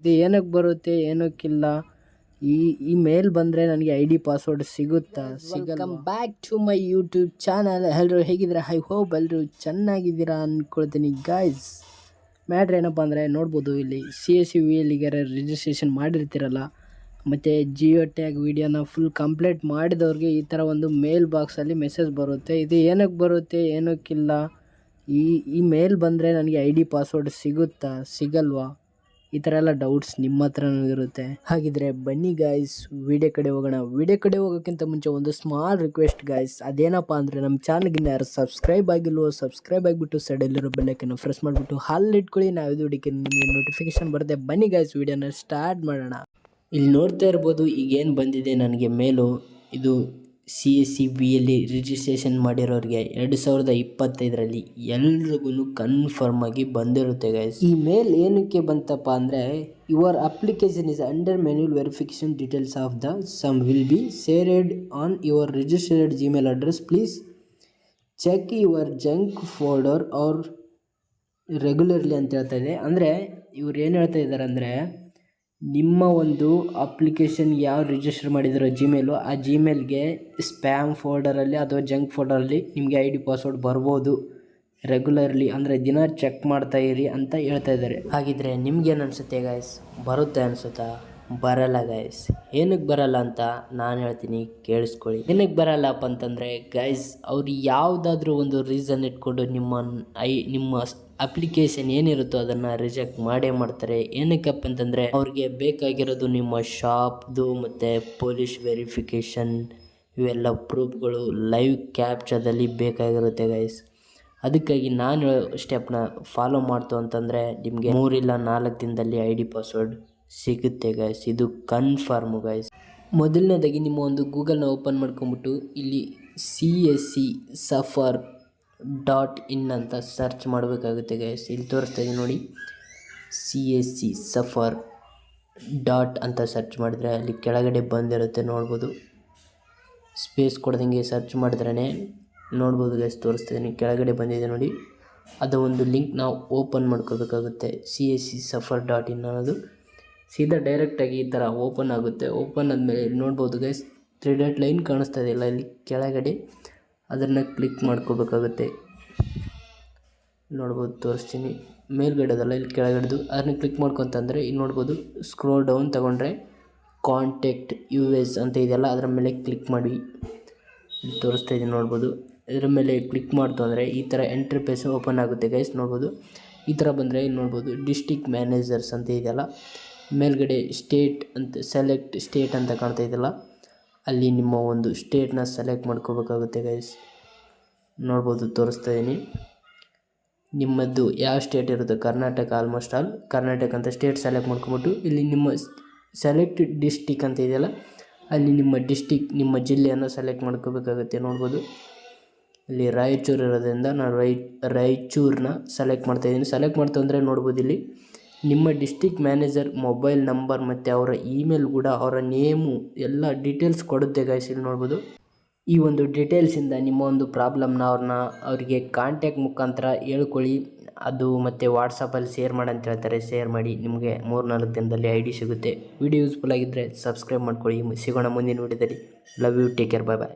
ಇದು ಏನಕ್ಕೆ ಬರುತ್ತೆ, ಏನಕ್ಕಿಲ್ಲ? ಈ ಈ ಮೇಲ್ ಬಂದರೆ ನನಗೆ ಐ ಡಿ ಪಾಸ್ವರ್ಡ್ ಸಿಗುತ್ತಾ? ಸಿಗಲ್ಲ back to my YouTube channel ಎಲ್ಲರೂ ಹೇಗಿದ್ದೀರಾ? ಐ ಹೋಪ್ ಎಲ್ಲರೂ ಚೆನ್ನಾಗಿದ್ದೀರಾ ಅಂದ್ಕೊಳ್ತೀನಿ ಗಾಯ್ಸ್ ಮ್ಯಾಟ್ರ್ ಏನಪ್ಪ ಅಂದರೆ ನೋಡ್ಬೋದು, ಇಲ್ಲಿ ಸಿ ಎಸ್ ಸಿ ವಿ ಎಲ್ಲಿಗಾರ ರಿಜಿಸ್ಟ್ರೇಷನ್ ಮಾಡಿರ್ತೀರಲ್ಲ, ಮತ್ತು ಜಿಯೋ ಟ್ಯಾಗ್ ವಿಡಿಯೋನ ಫುಲ್ ಕಂಪ್ಲೀಟ್ ಮಾಡಿದವ್ರಿಗೆ ಈ ಥರ ಒಂದು ಮೇಲ್ ಬಾಕ್ಸಲ್ಲಿ ಮೆಸೇಜ್ ಬರುತ್ತೆ. ಇದು ಏನಕ್ಕೆ ಬರುತ್ತೆ, ಏನಕ್ಕಿಲ್ಲ? ಈ ಈ ಮೇಲ್ ಬಂದರೆ ನನಗೆ ಐ ಡಿ ಪಾಸ್ವರ್ಡ್ ಸಿಗುತ್ತಾ? ಸಿಗಲ್ವಾ? ಈ ಥರ ಎಲ್ಲ ಡೌಟ್ಸ್ ನಿಮ್ಮ ಹತ್ರನೂ ಇರುತ್ತೆ. ಹಾಗಿದ್ರೆ ಬನ್ನಿ ಗಾಯ್ಸ್ ವಿಡಿಯೋ ಕಡೆ ಹೋಗೋಣ. ವಿಡಿಯೋ ಕಡೆ ಹೋಗೋಕ್ಕಿಂತ ಮುಂಚೆ ಒಂದು ಸ್ಮಾಲ್ ರಿಕ್ವೆಸ್ಟ್ ಗಾಯ್ಸ್ ಅದೇನಪ್ಪ ಅಂದರೆ ನಮ್ಮ ಚಾನಲ್ಗಿನ್ನ ಯಾರು ಸಬ್ಸ್ಕ್ರೈಬ್ ಆಗಿಲ್ವೋ ಸಬ್ಸ್ಕ್ರೈಬ್ ಆಗಿಬಿಟ್ಟು ಸೈಡಲ್ಲಿರೋ ಬೆಲ್ಲಕ್ಕನ್ನು ಪ್ರೆಸ್ ಮಾಡಿಬಿಟ್ಟು ಹಾಲಿಟ್ಕೊಳ್ಳಿ ನಾವು ಇದು ಹುಡುಕಿ ನಿಮಗೆ ನೋಟಿಫಿಕೇಶನ್ ಬರುತ್ತೆ. ಬನ್ನಿ ಗಾಯ್ಸ್ ವಿಡಿಯೋನ ಸ್ಟಾರ್ಟ್ ಮಾಡೋಣ. ಇಲ್ಲಿ ನೋಡ್ತಾ ಇರ್ಬೋದು, ಈಗೇನು ಬಂದಿದೆ ನನಗೆ ಮೇಲು. ಇದು ಸಿ ಎಸ್ ಸಿ ಬಿಯಲ್ಲಿ ರಿಜಿಸ್ಟ್ರೇಷನ್ ಮಾಡಿರೋರಿಗೆ ಎರಡು ಸಾವಿರದ ಇಪ್ಪತ್ತೈದರಲ್ಲಿ ಎಲ್ರಿಗೂ ಕನ್ಫರ್ಮ್ ಆಗಿ ಬಂದಿರುತ್ತೆ ಗೈಸ್ ಈ ಮೇಲ್ ಏನಕ್ಕೆ ಬಂತಪ್ಪ ಅಂದರೆ your application is under manual verification details of the same will be shared on your registered Gmail address please check your junk folder or regularly ಅಂತ ಹೇಳ್ತಾ ಇದೆ ಅಂದರೆ ಇವ್ರು ಏನು ಹೇಳ್ತಾ ಇದ್ದಾರೆ ಅಂದರೆ ನಿಮ್ಮ ಒಂದು ಅಪ್ಲಿಕೇಶನ್ ಯಾವ ರಿಜಿಸ್ಟರ್ ಮಾಡಿದಿರೋ ಜಿಮೇಲು ಆ ಜಿಮೇಲ್ಗೆ ಸ್ಪ್ಯಾಮ್ ಫೋಲ್ಡರಲ್ಲಿ ಅಥವಾ ಜಂಕ್ ಫೋಲ್ಡರಲ್ಲಿ ನಿಮಗೆ ಐ ಡಿ ಪಾಸ್ವರ್ಡ್ ಬರ್ಬೋದು. ರೆಗ್ಯುಲರ್ಲಿ ಅಂದರೆ ದಿನ ಚೆಕ್ ಮಾಡ್ತಾ ಇರಿ ಅಂತ ಹೇಳ್ತಾ ಇದ್ದಾರೆ. ಹಾಗಿದ್ರೆ ನಿಮ್ಗೇನು ಅನಿಸುತ್ತೆ ಗಾಯ್ಸ್ ಬರುತ್ತೆ ಅನಿಸುತ್ತಾ? ಬರಲ್ಲ ಗೈಸ್ ಏನಕ್ಕೆ ಬರಲ್ಲ ಅಂತ ನಾನು ಹೇಳ್ತೀನಿ, ಕೇಳಿಸ್ಕೊಳ್ಳಿ. ಏನಕ್ಕೆ ಬರಲ್ಲಪ್ಪ ಅಂತಂದರೆ ಗೈಸ್ ಅವ್ರು ಯಾವುದಾದ್ರೂ ಒಂದು ರೀಸನ್ ಇಟ್ಕೊಂಡು ನಿಮ್ಮ ಐ, ನಿಮ್ಮ ಅಪ್ಲಿಕೇಶನ್ ಏನಿರುತ್ತೋ ಅದನ್ನು ರಿಜೆಕ್ಟ್ ಮಾಡೇ ಮಾಡ್ತಾರೆ. ಏನಕ್ಕಪ್ಪ ಅಂತಂದರೆ, ಅವ್ರಿಗೆ ಬೇಕಾಗಿರೋದು ನಿಮ್ಮ ಶಾಪ್ದು ಮತ್ತು ಪೊಲೀಸ್ ವೆರಿಫಿಕೇಷನ್ ಇವೆಲ್ಲ ಪ್ರೂಫ್ಗಳು ಲೈವ್ ಕ್ಯಾಪ್ಚದಲ್ಲಿ ಬೇಕಾಗಿರುತ್ತೆ ಗೈಸ್ ಅದಕ್ಕಾಗಿ ನಾನು ಸ್ಟೆಪ್ನ ಫಾಲೋ ಮಾಡ್ತು ಅಂತಂದರೆ, ನಿಮಗೆ ಮೂರಿಲ್ಲ ನಾಲ್ಕು ದಿನದಲ್ಲಿ ಐ ಡಿ ಪಾಸ್ವರ್ಡ್ ಸಿಗುತ್ತೆ ಗೈಸ್ ಇದು ಕನ್ಫರ್ಮು ಗೈಸ್ ಮೊದಲನೇದಾಗಿ ನಿಮ್ಮ ಒಂದು ಗೂಗಲ್ನ ಓಪನ್ ಮಾಡ್ಕೊಂಬಿಟ್ಟು ಇಲ್ಲಿ C S C suffer dot in ಅಂತ ಸರ್ಚ್ ಮಾಡಬೇಕಾಗುತ್ತೆ ಗೈಸ್ ಇಲ್ಲಿ ತೋರಿಸ್ತಾ ಇದೆ ನೋಡಿ. C S C suffer dot ಅಂತ ಸರ್ಚ್ ಮಾಡಿದರೆ ಅಲ್ಲಿ ಕೆಳಗಡೆ ಬಂದಿರುತ್ತೆ ನೋಡ್ಬೋದು. ಸ್ಪೇಸ್ ಕೊಡ್ದಂಗೆ ಸರ್ಚ್ ಮಾಡಿದ್ರೇ ನೋಡ್ಬೋದು ಗೈಸ್ ತೋರಿಸ್ತಿದ್ದೀನಿ ಕೆಳಗಡೆ ಬಂದಿದೆ ನೋಡಿ. ಅದು ಒಂದು ಲಿಂಕ್ ನಾವು ಓಪನ್ ಮಾಡ್ಕೋಬೇಕಾಗುತ್ತೆ C S C suffer dot in ಅನ್ನೋದು. ಸೀದಾ ಡೈರೆಕ್ಟಾಗಿ ಈ ಥರ ಓಪನ್ ಆಗುತ್ತೆ. ಓಪನ್ ಆದಮೇಲೆ ನೋಡ್ಬೋದು ಗೈಸ್ ತ್ರೀ ಡಾಟ್ ಲೈನ್ ಕಾಣಿಸ್ತಾ ಇದೆಯಲ್ಲ ಇಲ್ಲಿ ಕೆಳಗಡೆ. ಅದನ್ನು ಕ್ಲಿಕ್ ಮಾಡ್ಕೋಬೇಕಾಗುತ್ತೆ. ನೋಡ್ಬೋದು, ತೋರಿಸ್ತೀನಿ. ಮೇಲ್ಗಡೆದಲ್ಲ ಇಲ್ಲಿ ಕೆಳಗಡೆದು. ಅದನ್ನು ಕ್ಲಿಕ್ ಮಾಡ್ಕೊತಂದರೆ ಇಲ್ಲಿ ನೋಡ್ಬೋದು ಸ್ಕ್ರೋಲ್ ಡೌನ್ ತೊಗೊಂಡ್ರೆ ಕಾಂಟ್ಯಾಕ್ಟ್ ಯು ಎಸ್ ಅಂತ ಇದೆಯಲ್ಲ, ಅದರ ಮೇಲೆ ಕ್ಲಿಕ್ ಮಾಡಿ. ತೋರಿಸ್ತಾ ಇದ್ದೀನಿ ನೋಡ್ಬೋದು. ಇದರ ಮೇಲೆ ಕ್ಲಿಕ್ ಮಾಡ್ತು ಅಂದರೆ ಈ ಥರ ಎಂಟ್ರಿಪೇಸ್ ಓಪನ್ ಆಗುತ್ತೆ ಗೈಸ್ ನೋಡ್ಬೋದು. ಈ ಥರ ಬಂದರೆ ಇಲ್ಲಿ ನೋಡ್ಬೋದು ಡಿಸ್ಟಿಕ್ ಮ್ಯಾನೇಜರ್ಸ್ ಅಂತ ಇದೆಯಲ್ಲ. ಮೇಲ್ಗಡೆ ಸ್ಟೇಟ್ ಅಂತ ಸೆಲೆಕ್ಟ್ ಸ್ಟೇಟ್ ಅಂತ ಕಾಣ್ತಾ ಇದೆಯಲ್ಲ, ಅಲ್ಲಿ ನಿಮ್ಮ ಒಂದು ಸ್ಟೇಟ್ನ ಸೆಲೆಕ್ಟ್ ಮಾಡ್ಕೋಬೇಕಾಗುತ್ತೆ ಗೈಸ್ ನೋಡ್ಬೋದು, ತೋರಿಸ್ತಾ ಇದ್ದೀನಿ ನಿಮ್ಮದು ಯಾವ ಸ್ಟೇಟ್ ಇರುತ್ತೆ? ಕರ್ನಾಟಕ ಆಲ್ಮೋಸ್ಟ್ ಆಲ್ ಕರ್ನಾಟಕ ಅಂತ ಸ್ಟೇಟ್ ಸೆಲೆಕ್ಟ್ ಮಾಡ್ಕೊಂಬಿಟ್ಟು ಇಲ್ಲಿ ನಿಮ್ಮ ಸೆಲೆಕ್ಟ್ ಡಿಸ್ಟಿಕ್ ಅಂತ ಇದೆಯಲ್ಲ, ಅಲ್ಲಿ ನಿಮ್ಮ ಡಿಸ್ಟಿಕ್ ನಿಮ್ಮ ಜಿಲ್ಲೆಯನ್ನು ಸೆಲೆಕ್ಟ್ ಮಾಡ್ಕೋಬೇಕಾಗುತ್ತೆ, ನೋಡ್ಬೋದು. ಇಲ್ಲಿ ರಾಯಚೂರು ಇರೋದ್ರಿಂದ ನಾನು ರೈ ರಾಯಚೂರನ್ನ ಸೆಲೆಕ್ಟ್ ಮಾಡ್ತಾಯಿದ್ದೀನಿ ಸೆಲೆಕ್ಟ್ ಮಾಡ್ತು ಅಂದರೆ ನೋಡ್ಬೋದು ಇಲ್ಲಿ ನಿಮ್ಮ ಡಿಸ್ಟಿಕ್ ಮ್ಯಾನೇಜರ್ ಮೊಬೈಲ್ ನಂಬರ್ ಮತ್ತು ಅವರ ಇಮೇಲ್ ಕೂಡ ಅವರ ನೇಮು ಎಲ್ಲ ಡೀಟೇಲ್ಸ್ ಕೊಡುತ್ತೆ ಗೈಸ್ ಇಲ್ಲಿ ನೋಡ್ಬೋದು. ಈ ಒಂದು ಡೀಟೇಲ್ಸಿಂದ ನಿಮ್ಮ ಒಂದು ಪ್ರಾಬ್ಲಮ್ನ ಅವ್ರನ್ನ ಅವರಿಗೆ ಕಾಂಟ್ಯಾಕ್ಟ್ ಮುಖಾಂತರ ಹೇಳ್ಕೊಳ್ಳಿ. ಅದು ಮತ್ತು ವಾಟ್ಸಪ್ಪಲ್ಲಿ ಶೇರ್ ಮಾಡಿ ಅಂತ ಹೇಳ್ತಾರೆ. ಶೇರ್ ಮಾಡಿ ನಿಮಗೆ ಮೂರು ನಾಲ್ಕು ದಿನದಲ್ಲಿ ಐ ಡಿ ಸಿಗುತ್ತೆ. ವಿಡಿಯೋ ಯೂಸ್ಫುಲ್ ಆಗಿದ್ದರೆ ಸಬ್ಸ್ಕ್ರೈಬ್ ಮಾಡ್ಕೊಳ್ಳಿ. ಸಿಗೋಣ ಮುಂದಿನ ವಿಡಿಯೋದಲ್ಲಿ love you take care bye bye